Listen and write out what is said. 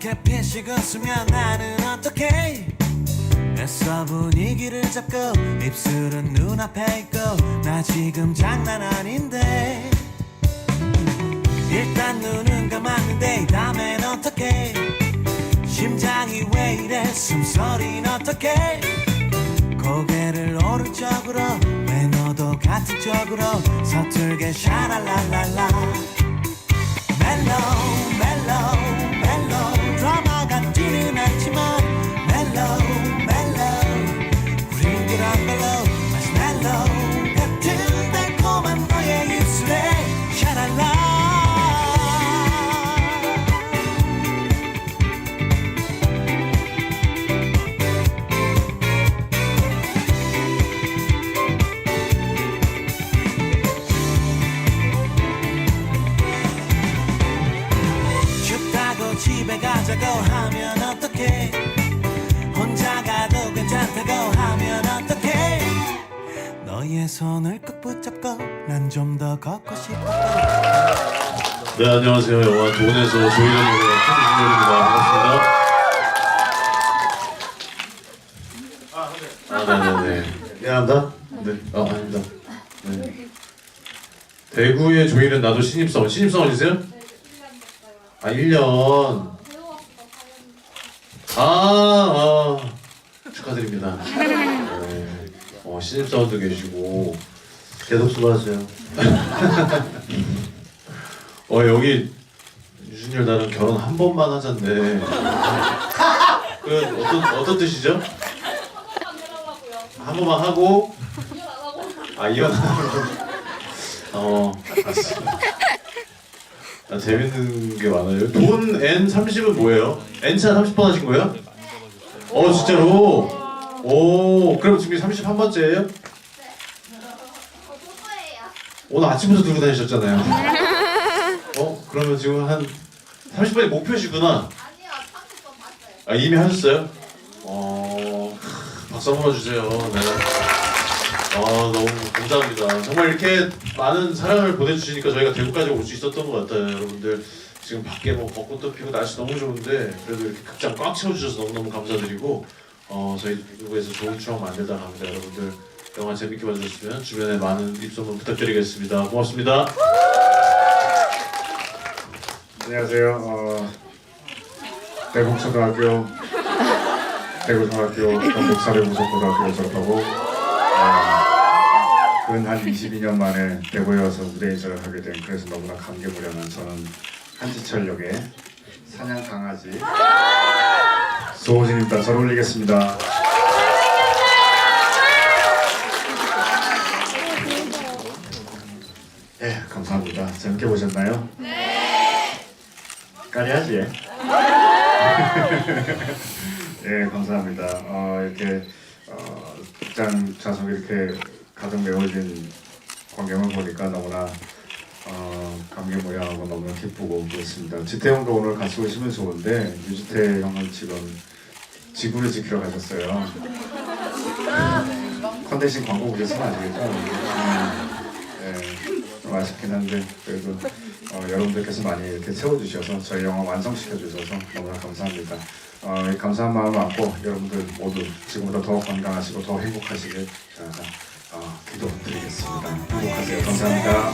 이렇게 피식 웃으면 나는 어떡해? 애써 분위기를 잡고 입술은 눈앞에 있고 나 지금 장난 아닌데. 일단 눈은 감았는데 다음엔 어떡해? 심장이 왜 이래? 숨소리는 어떡해? 고개를 오른쪽으로 왜 너도 같은 쪽으로 서툴게 샤랄랄랄라. 멜로우 멜 가도 괜찮다고 하면 어떡해? 너의 손을 꼭 붙잡고 난 좀 더 걷고 싶어. 네 안녕하세요. 영화 돈에서 조이런 노래 최진열입니다. 반갑습니다. 미안합니다 네아 아닙니다. 네. 대구의 조이는 나도 신입사원. 신입사원 이세요? 아 1년. 아, 아 축하드립니다 네. 어, 신입사원도 계시고 계속 수고하세요. 어 여기 유준열 나랑 결혼 한 번만 하잔데 그 어떤 어떤 뜻이죠? 한 번만 하고 아 이혼 어 맞습니다. 아, 재밌는 게 많아요. 돈 N 30은 뭐예요? N 차 30번 하신 거예요? 어 진짜로? 오 그럼 지금 31번째예요? 오늘 아침부터 들고 다니셨잖아요. 어 그러면 지금 한 30번이 목표시구나. 아 이미 하셨어요? 어 박수 한번 주세요. 네. 아 너무 감사합니다. 정말 이렇게 많은 사랑을 보내주시니까 저희가 대구까지 올 수 있었던 것 같아요, 여러분들. 지금 밖에 뭐 벚꽃도 피고 날씨 너무 좋은데 그래도 이렇게 극장 꽉 채워주셔서 너무너무 감사드리고 어 저희 대구에서 좋은 추억 만들다 갑니다, 여러분들. 영화 재밌게 봐주셨으면 주변에 많은 입소문 부탁드리겠습니다. 고맙습니다. 안녕하세요. 어, 대북초등학교, 대구중학교, 경북사회무속고등학교 졸업하고 어, 근한 22년 만에 대구에 와서 무대 인사를 하게 된 그래서 너무나 감개무량한 저는 한지철 역의 사냥 강아지 소호진입니다. 잘 어울리겠습니다. 예, 감사합니다. 재밌게 보셨나요? 까리하지? 예, 감사합니다. 어, 이렇게 어, 극장 좌석 이렇게 가득 메워진 광경을 보니까 너무나 어, 감개무량하고 너무나 기쁘고 그렇습니다. 지태형도 오늘 같이 오시면 좋은데 유지태 형은 지금 지구를 지키러 가셨어요. 컨텐츠 광고 보셔서 아시겠죠? 음, 예, 좀 아쉽긴 한데 그래도 어, 여러분들께서 많이 이렇게 채워주셔서 저희 영화 완성시켜 주셔서 너무나 감사합니다. 어, 이 감사한 마음 안고 여러분들 모두 지금보다 더 건강하시고 더 행복하시길 제가 어, 기도 드리겠습니다. 행복하세요. 감사합니다.